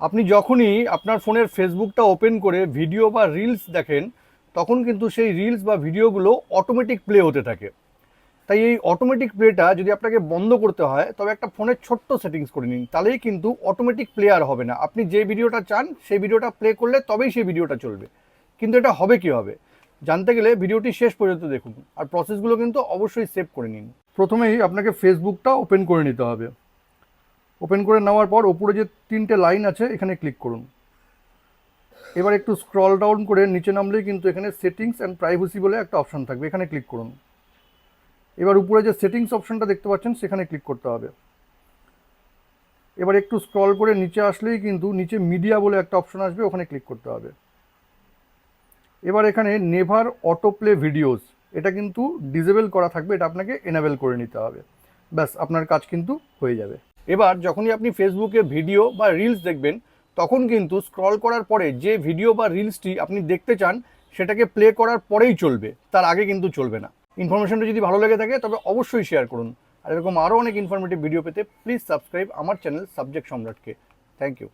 আপনি যখনই আপনার ফোনের ফেসবুকটা ওপেন করে ভিডিও বা রিলস দেখেন, তখন কিন্তু সেই রিলস বা ভিডিওগুলো অটোমেটিক প্লে হতে থাকে। তাই এই অটোমেটিক প্লেটা যদি আপনাকে বন্ধ করতে হয়, তবে একটা ফোনের ছোট্ট সেটিংস করে নিন, তাহলেই কিন্তু অটোমেটিক প্লে আর হবে না। আপনি যে ভিডিওটা চান, সেই ভিডিওটা প্লে করলে তবেই সেই ভিডিওটা চলবে। কিন্তু এটা হবে কি হবে জানতে গেলে ভিডিওটি শেষ পর্যন্ত দেখুন, আর প্রসেসগুলো কিন্তু অবশ্যই সেভ করে নিন। প্রথমেই আপনাকে ফেসবুকটা ওপেন করে নিতে হবে। ওপেন করে নেওয়ার পর ওপরে যে তিনটে লাইন আছে, এখানে ক্লিক করুন। এবার একটু স্ক্রল ডাউন করে নিচে নামলেই কিন্তু এখানে সেটিংস অ্যান্ড প্রাইভেসি বলে একটা অপশন থাকবে, এখানে ক্লিক করুন। এবার উপরে যে সেটিংস অপশানটা দেখতে পাচ্ছেন, সেখানে ক্লিক করতে হবে। এবার একটু স্ক্রল করে নিচে আসলেই কিন্তু নিচে মিডিয়া বলে একটা অপশান আসবে, ওখানে ক্লিক করতে হবে। এবার এখানে নেভার অটো প্লে ভিডিওস এটা কিন্তু ডিজেবল করা থাকবে, এটা আপনাকে এনাবেল করে নিতে হবে। ব্যাস, আপনার কাজ কিন্তু হয়ে যাবে। এবার যখনই আপনি ফেসবুকে ভিডিও বা রিলস দেখবেন, তখন কিন্তু স্ক্রল করার পরে যে ভিডিও বা রিলসটি আপনি দেখতে চান, সেটাকে প্লে করার পরেই চলবে। তার আগে কিন্তু চলবে না। ইনফরমেশনটা যদি ভালো লেগে থাকে, তবে অবশ্যই শেয়ার করুন। আর এরকম আরও অনেক ইনফরমেটিভ ভিডিও পেতে প্লিজ সাবস্ক্রাইব আমার চ্যানেল সাবজেক্ট সম্রাটকে থ্যাংক ইউ